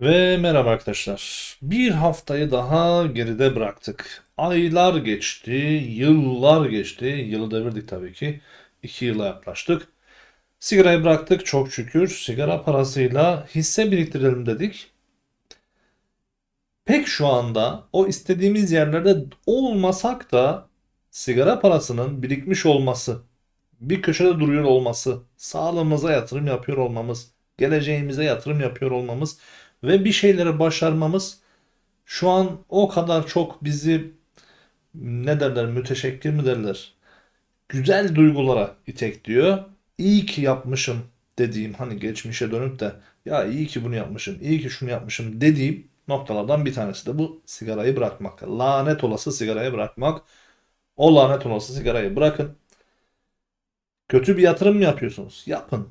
Ve merhaba arkadaşlar. Bir haftayı daha geride bıraktık. Aylar geçti, yıllar geçti. Yılı devirdik tabii ki. İki yıla yaklaştık. Sigarayı bıraktık çok şükür. Sigara parasıyla hisse biriktirelim dedik. Pek şu anda o istediğimiz yerlerde olmasak da sigara parasının birikmiş olması, bir köşede duruyor olması, sağlığımıza yatırım yapıyor olmamız, geleceğimize yatırım yapıyor olmamız ve bir şeyleri başarmamız şu an o kadar çok bizi ne derler müteşekkir mi derler güzel duygulara itekliyor. İyi ki yapmışım dediğim hani geçmişe dönüp de ya iyi ki bunu yapmışım, iyi ki şunu yapmışım dediğim noktalardan bir tanesi de bu sigarayı bırakmak. Lanet olası sigarayı bırakmak. O lanet olası sigarayı bırakın. Kötü bir yatırım mı yapıyorsunuz? Yapın.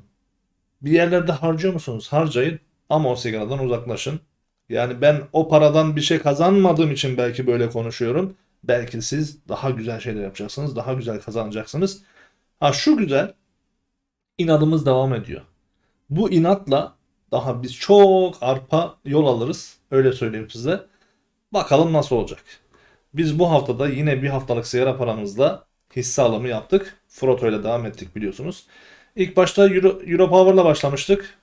Bir yerlerde harcıyor musunuz? Harcayın. Ama o sigaradan uzaklaşın. Yani ben o paradan bir şey kazanmadığım için belki böyle konuşuyorum. Belki siz daha güzel şeyler yapacaksınız. Daha güzel kazanacaksınız. Ha şu güzel. inadımız devam ediyor. Bu inatla daha biz çok arpa yol alırız. Öyle söyleyeyim size. Bakalım nasıl olacak. Biz bu haftada yine bir haftalık sigara paramızla hisse alımı yaptık. Froto ile devam ettik biliyorsunuz. İlk başta Euro, Euro Power'la başlamıştık.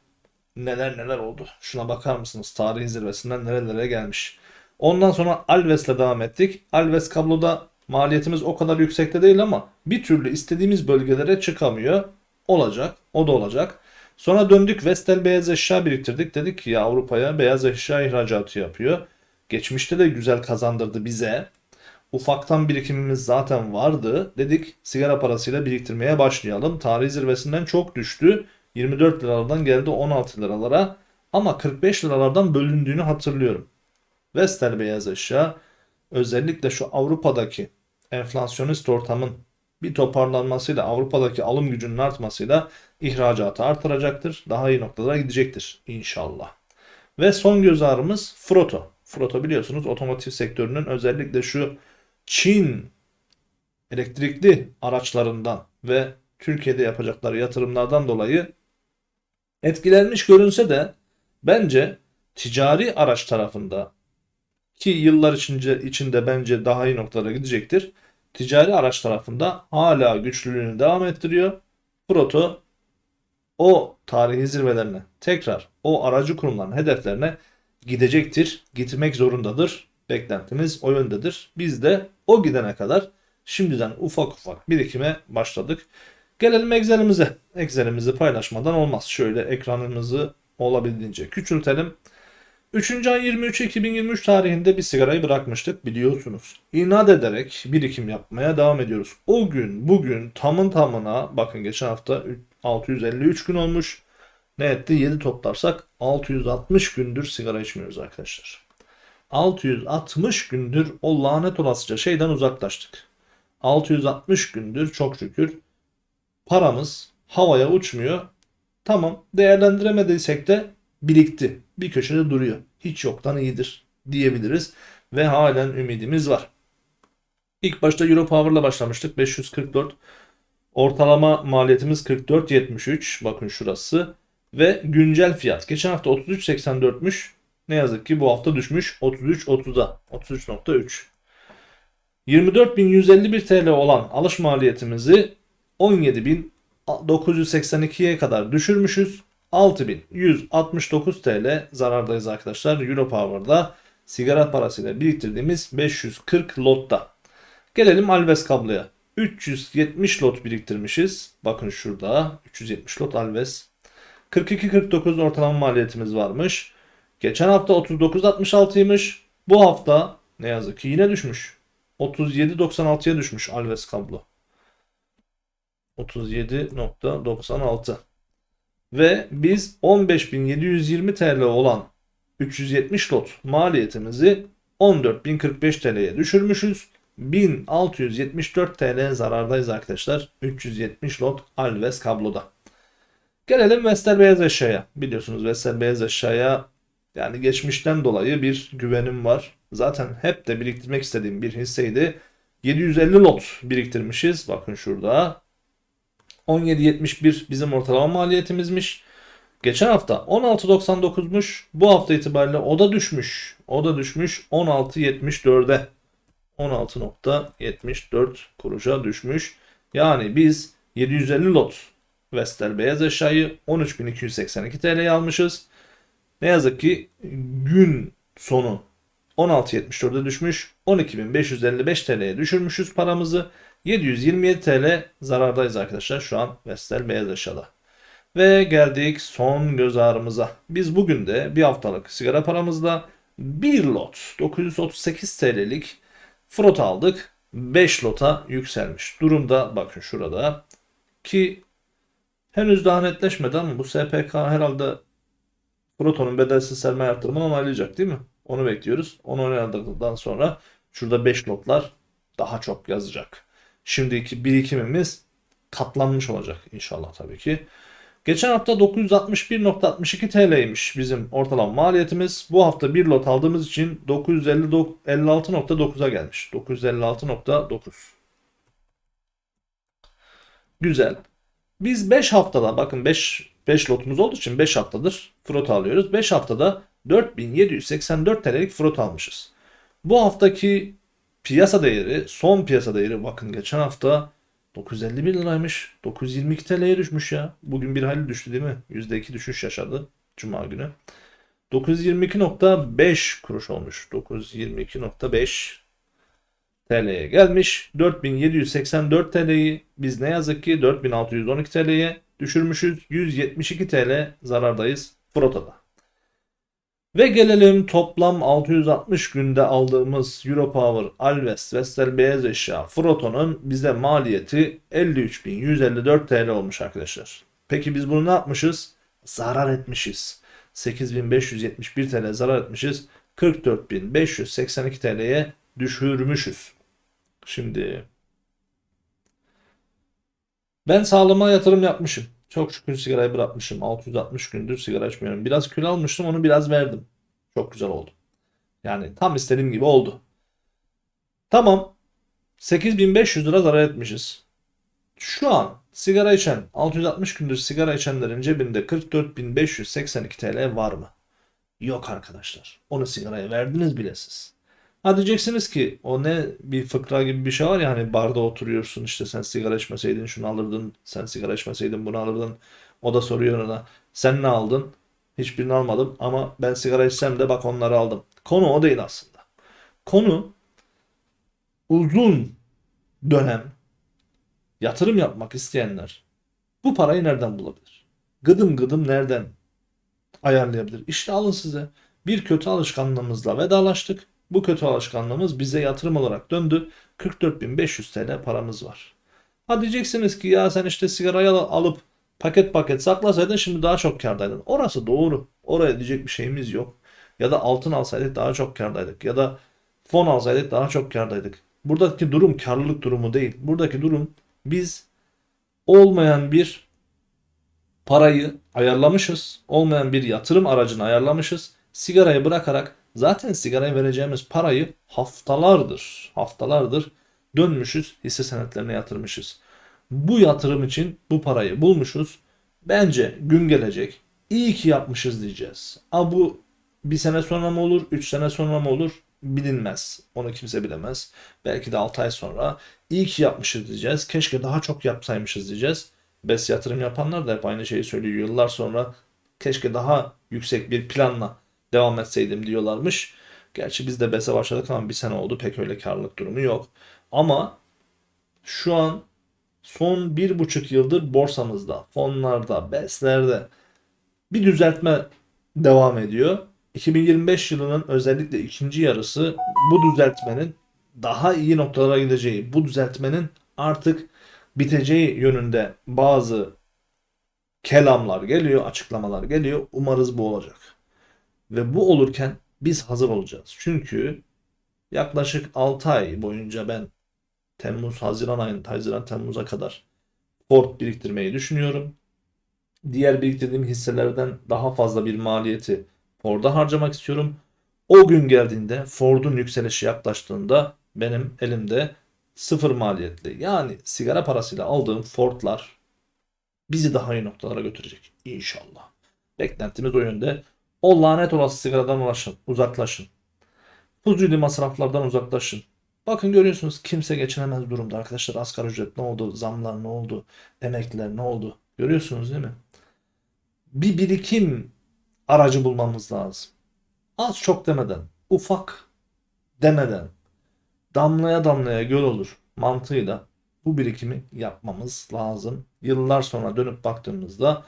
Neler neler oldu. Şuna bakar mısınız? Tarihin zirvesinden nerelere gelmiş. Ondan sonra Alves'le devam ettik. Alves kabloda maliyetimiz o kadar yüksekte değil ama bir türlü istediğimiz bölgelere çıkamıyor. Olacak. O da olacak. Sonra döndük Vestel beyaz eşya biriktirdik. Dedik ki ya Avrupa'ya beyaz eşya ihracatı yapıyor. Geçmişte de güzel kazandırdı bize. Ufaktan birikimimiz zaten vardı. Dedik sigara parasıyla biriktirmeye başlayalım. Tarih zirvesinden çok düştü. 24 liralardan geldi 16 liralara. Ama 45 liralardan bölündüğünü hatırlıyorum. Vestel beyaz eşya özellikle şu Avrupa'daki enflasyonist ortamın bir toparlanmasıyla Avrupa'daki alım gücünün artmasıyla ihracatı artıracaktır. Daha iyi noktalara gidecektir inşallah. Ve son göz ağrımız Froto. Froto biliyorsunuz otomotiv sektörünün özellikle şu Çin elektrikli araçlarından ve Türkiye'de yapacakları yatırımlardan dolayı etkilenmiş görünse de bence ticari araç tarafında ki yıllar içinde, içinde bence daha iyi noktalara gidecektir. Ticari araç tarafında hala güçlülüğünü devam ettiriyor. Proto o tarihi zirvelerine tekrar o aracı kurumların hedeflerine gidecektir. Gitmek zorundadır. Beklentimiz o yöndedir. Biz de o gidene kadar şimdiden ufak ufak birikime başladık. Gelelim Excel'imize. Excel'imizi paylaşmadan olmaz. Şöyle ekranımızı olabildiğince küçültelim. 3. ay 23 2023 tarihinde bir sigarayı bırakmıştık biliyorsunuz. İnat ederek birikim yapmaya devam ediyoruz. O gün bugün tamın tamına bakın geçen hafta 653 gün olmuş. Ne etti? 7 toplarsak 660 gündür sigara içmiyoruz arkadaşlar. 660 gündür o lanet olasıca şeyden uzaklaştık. 660 gündür çok şükür paramız havaya uçmuyor. Tamam değerlendiremediysek de birikti. Bir köşede duruyor. Hiç yoktan iyidir diyebiliriz. Ve halen ümidimiz var. İlk başta Euro Power'la başlamıştık. 544. Ortalama maliyetimiz 44.73. Bakın şurası. Ve güncel fiyat. Geçen hafta 33.84'müş. Ne yazık ki bu hafta düşmüş 33.30'a. 33.3. 24.151 TL olan alış maliyetimizi 17.982'ye kadar düşürmüşüz. 6169 TL zarardayız arkadaşlar. Euro Power'da sigara parasıyla biriktirdiğimiz 540 lotta. Gelelim Alves kabloya. 370 lot biriktirmişiz. Bakın şurada 370 lot Alves. 42.49 ortalama maliyetimiz varmış. Geçen hafta 39.66'ymış. Bu hafta ne yazık ki yine düşmüş. 37.96'ya düşmüş Alves kablo. 37.96 ve biz 15.720 TL olan 370 lot maliyetimizi 14.045 TL'ye düşürmüşüz. 1674 TL zarardayız arkadaşlar. 370 lot Alves kabloda. Gelelim Vestel Beyaz Eşya'ya. Biliyorsunuz Vestel Beyaz Eşya'ya yani geçmişten dolayı bir güvenim var. Zaten hep de biriktirmek istediğim bir hisseydi. 750 lot biriktirmişiz. Bakın şurada. 17.71 bizim ortalama maliyetimizmiş. Geçen hafta 16.99'muş. Bu hafta itibariyle o da düşmüş. O da düşmüş 16.74'e. 16.74 kuruşa düşmüş. Yani biz 750 lot Vestel beyaz eşyayı 13.282 TL'ye almışız. Ne yazık ki gün sonu 16.74'e düşmüş. 12.555 TL'ye düşürmüşüz paramızı. 727 TL zarardayız arkadaşlar şu an Vestel beyaz eşyada. Ve geldik son göz ağrımıza. Biz bugün de bir haftalık sigara paramızla bir lot 938 TL'lik frot aldık. 5 lota yükselmiş. Durumda bakın şurada ki henüz daha netleşmedi ama bu SPK herhalde Proton'un bedelsiz sermaye artırımını onaylayacak değil mi? Onu bekliyoruz. Onu onayladıktan sonra şurada 5 lotlar daha çok yazacak. Şimdiki birikimimiz katlanmış olacak inşallah tabii ki. Geçen hafta 961.62 TL'ymiş bizim ortalama maliyetimiz. Bu hafta bir lot aldığımız için 956.9'a gelmiş. 956.9. Güzel. Biz 5 haftada bakın 5 5 lotumuz olduğu için 5 haftadır frot alıyoruz. 5 haftada 4784 TL'lik frot almışız. Bu haftaki piyasa değeri, son piyasa değeri bakın geçen hafta 951 liraymış. 922 TL'ye düşmüş ya. Bugün bir hayli düştü değil mi? %2 düşüş yaşadı Cuma günü. 922.5 kuruş olmuş. 922.5 TL'ye gelmiş. 4784 TL'yi biz ne yazık ki 4612 TL'ye düşürmüşüz. 172 TL zarardayız Frota'da. Ve gelelim toplam 660 günde aldığımız Europower, Alves, Vestel Beyaz Eşya, Froto'nun bize maliyeti 53.154 TL olmuş arkadaşlar. Peki biz bunu ne yapmışız? Zarar etmişiz. 8571 TL zarar etmişiz. 44.582 TL'ye düşürmüşüz. Şimdi ben sağlığıma yatırım yapmışım. Çok şükür sigarayı bırakmışım. 660 gündür sigara içmiyorum. Biraz kilo almıştım onu biraz verdim. Çok güzel oldu. Yani tam istediğim gibi oldu. Tamam. 8500 lira zarar etmişiz. Şu an sigara içen 660 gündür sigara içenlerin cebinde 44.582 TL var mı? Yok arkadaşlar. Onu sigaraya verdiniz bile siz. Ha diyeceksiniz ki o ne bir fıkra gibi bir şey var ya hani barda oturuyorsun işte sen sigara içmeseydin şunu alırdın sen sigara içmeseydin bunu alırdın. O da soruyor ona sen ne aldın? Hiçbirini almadım ama ben sigara içsem de bak onları aldım. Konu o değil aslında. Konu uzun dönem yatırım yapmak isteyenler bu parayı nereden bulabilir? Gıdım gıdım nereden ayarlayabilir? İşte alın size bir kötü alışkanlığımızla vedalaştık. Bu kötü alışkanlığımız bize yatırım olarak döndü. 44.500 TL paramız var. Ha diyeceksiniz ki ya sen işte sigarayı al- alıp paket paket saklasaydın şimdi daha çok kardaydın. Orası doğru. Oraya diyecek bir şeyimiz yok. Ya da altın alsaydık daha çok kardaydık. Ya da fon alsaydık daha çok kardaydık. Buradaki durum karlılık durumu değil. Buradaki durum biz olmayan bir parayı ayarlamışız. Olmayan bir yatırım aracını ayarlamışız. Sigarayı bırakarak zaten sigaraya vereceğimiz parayı haftalardır, haftalardır dönmüşüz, hisse senetlerine yatırmışız. Bu yatırım için bu parayı bulmuşuz. Bence gün gelecek. İyi ki yapmışız diyeceğiz. Ama bu bir sene sonra mı olur, 3 sene sonra mı olur bilinmez. Onu kimse bilemez. Belki de 6 ay sonra iyi ki yapmışız diyeceğiz. Keşke daha çok yapsaymışız diyeceğiz. BES yatırım yapanlar da hep aynı şeyi söylüyor. Yıllar sonra keşke daha yüksek bir planla devam etseydim diyorlarmış. Gerçi biz de BES'e başladık ama bir sene oldu. Pek öyle karlılık durumu yok. Ama şu an son bir buçuk yıldır borsamızda, fonlarda, BES'lerde bir düzeltme devam ediyor. 2025 yılının özellikle ikinci yarısı bu düzeltmenin daha iyi noktalara gideceği, bu düzeltmenin artık biteceği yönünde bazı kelamlar geliyor, açıklamalar geliyor. Umarız bu olacak. Ve bu olurken biz hazır olacağız. Çünkü yaklaşık 6 ay boyunca ben Temmuz, Haziran ayında, Haziran, Temmuz'a kadar Ford biriktirmeyi düşünüyorum. Diğer biriktirdiğim hisselerden daha fazla bir maliyeti Ford'a harcamak istiyorum. O gün geldiğinde Ford'un yükselişi yaklaştığında benim elimde sıfır maliyetli yani sigara parasıyla aldığım Ford'lar bizi daha iyi noktalara götürecek inşallah. Beklentimiz o yönde. O lanet olası sigaradan ulaşın, uzaklaşın. Fuzuli masraflardan uzaklaşın. Bakın görüyorsunuz kimse geçinemez durumda arkadaşlar. Asgari ücret ne oldu? Zamlar ne oldu? Emekliler ne oldu? Görüyorsunuz değil mi? Bir birikim aracı bulmamız lazım. Az çok demeden, ufak demeden, damlaya damlaya göl olur mantığıyla bu birikimi yapmamız lazım. Yıllar sonra dönüp baktığımızda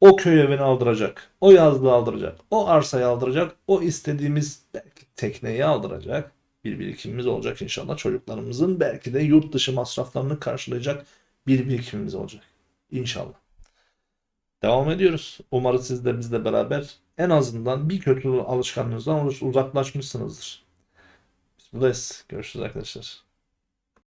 o köy evini aldıracak, o yazlığı aldıracak, o arsayı aldıracak, o istediğimiz belki tekneyi aldıracak bir birikimimiz olacak inşallah. Çocuklarımızın belki de yurt dışı masraflarını karşılayacak bir birikimimiz olacak. İnşallah. Devam ediyoruz. Umarız siz de bizle beraber en azından bir kötü alışkanlığınızdan uzaklaşmışsınızdır. Biz buradayız. Görüşürüz arkadaşlar.